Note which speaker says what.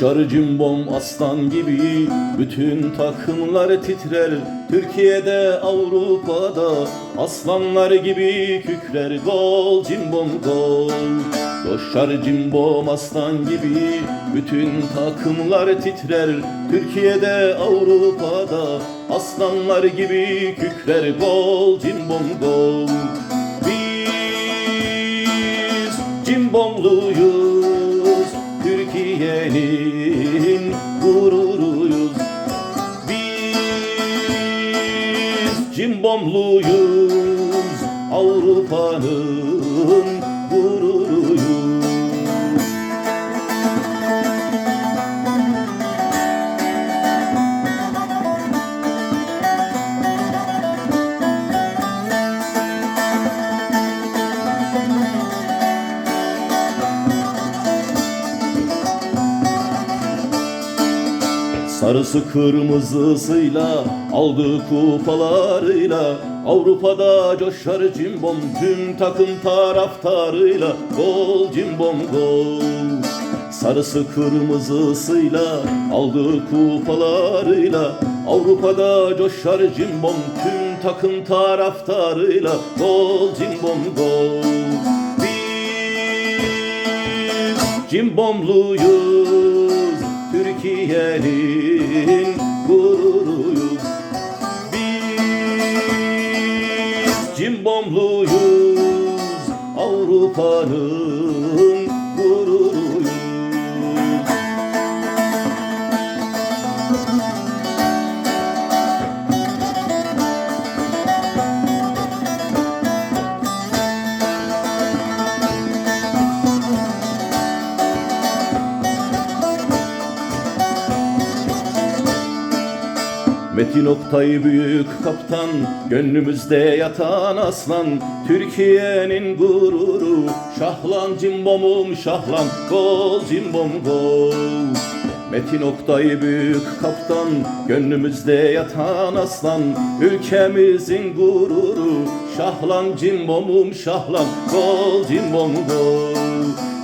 Speaker 1: Coşar cimbom aslan gibi bütün takımlar titrer. Türkiye'de Avrupa'da aslanlar gibi kükrer. Gol cimbom gol. Coşar cimbom aslan gibi bütün takımlar titrer. Türkiye'de Avrupa'da aslanlar gibi kükrer. Gol cimbom gol. Biz cimbomluyuz Türkiye'nin gururuyuz Biz cimbomluyuz Avrupa'nın Sarısı kırmızısıyla aldığı kupalarıyla Avrupa'da coşar cimbom tüm takım taraftarıyla Gol cimbom gol. Sarısı kırmızısıyla aldığı kupalarıyla Avrupa'da coşar cimbom tüm takım taraftarıyla Gol cimbom gol. Biz cimbomluyuz Türkiye'nin gururuyuz. Biz cimbomluyuz Avrupa'nın gururuyuz Metin Oktay büyük kaptan Gönlümüzde yatan aslan. Türkiye'nin gururu Şahlan cimbomum şahlan Gol cimbom gol Metin Oktay büyük kaptan Gönlümüzde yatan aslan. Ülkemizin gururu Şahlan cimbomum şahlan Gol cimbom gol